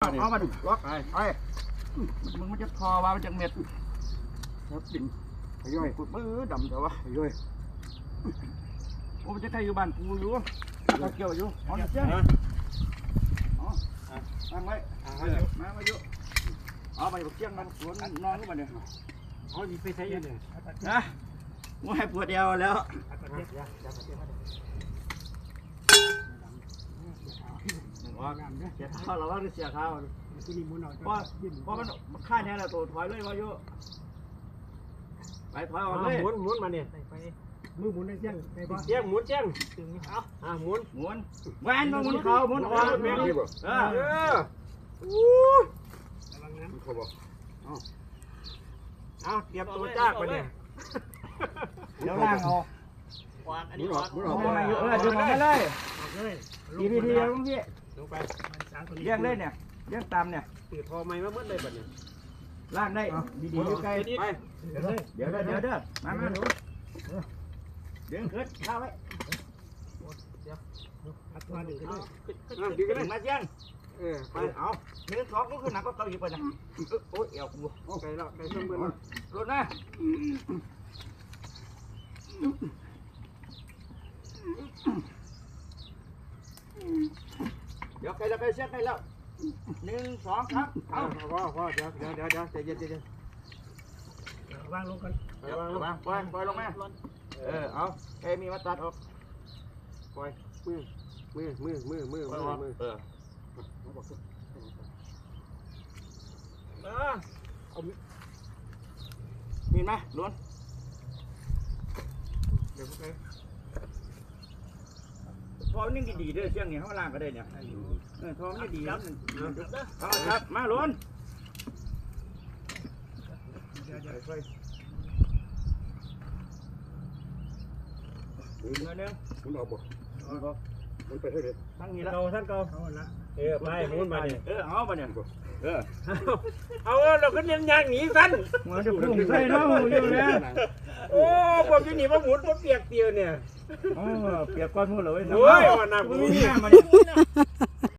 เอามาดิล็อกไปไปมึงมันจะคอว่ามันจะเม็ดครับดินไอ้ย่อยกูมือดำเถอะวะไอ้ย่อยโอ้มันจะใครอยู่บ้านกูอยู่ตะเกียวอยู่เอาเจ้าอ๋อมาไว้มามาอยู่เอาไปบักเชียงมันสวนนอนกูมาเนี่ยเอาดีไปใช้ยังไงนะมึงให้ปวดเดียวแล้ว เสียเท้าเราว่าเสียเท้าที่นี่มุนเอาเพราะเพราะมันมันค่าเนี่ยแหละตัวถอยเลยว่าอยู่ไปถอยออกเลยหมุนหมุนมาเนี่ยมือหมุนได้ยังได้ปะเจียงหมุนเจียงเอาอ่าหมุนหมุนแหวนมาหมุนเขาหมุนออกแม่งเอเอออเอาเตรียมตัวจ้ากไปเนี่ยเดี๋ยวล่างเอาอันนี้ออกเอามาอยู่เออดึงออกมาเลยเลยทีพีทีตรงพี่ ลงไปเลี้ยงเลยเนี่ยเลี้ยงตามเนี่ยตือทอไม้มาเมื่อไรบัดเนี่ยล่างได้ดีๆอยู่ไกลไปเลยเดี๋ยวเดี๋ยวเดี๋ยวมามาหนูเดี๋ยวขึ้นข้าไว้อัดตัวหนึ่งเลยดีกันเลถึยงมาเจียงเออไปเอาหนึ่งสองก็ขึ้นหนักก็เกาอีกไปนะโอ้ยเอวกูไกลแล้วไกลช่วงเบื้องรถนะ เดี๋ยวใครจะไปเช็คให้แล้วหนึ่งสองครับเอาเอาพ่อพ่อเดี๋ยวเดี๋ยวเดี๋ยวเดี๋ยวใจเย็นใจเย็นวางลงกันเดี๋ยววางปล่อยปล่อยลงมาเออเอาใครมีมาตัดออกปล่อยมือมือมือมือมือมือยออกอมือเออเออมีไหมล้วนเดี๋ยวไป อมันนี่ดีๆเด้อเชียงนี่ข้างล่างก็ได้เนี่ยเออทอมันนี่ดีแล้วเอาครับมาล้วนอีกหน่อยหนึงมันออกบ่เอาบ่ มันไปเท่าไหร่ทั้งนี้ละเก่าท่านเก่าเขาละเออไปหมุนมาเนี่ยเออเอาไปเนี่ยเออเอาเราก็ยังยางหนีสั้นมาจะพุ่งใส่เนาะอยู่แล้วโอ้ผมจะหนีมาหมุนมาเปียกเตียวเนี่ยเออเปียกก้อนมือเลยโอ้ยวันนั้นมึมึงงมีเนี่ยน้ำมาเนี่ย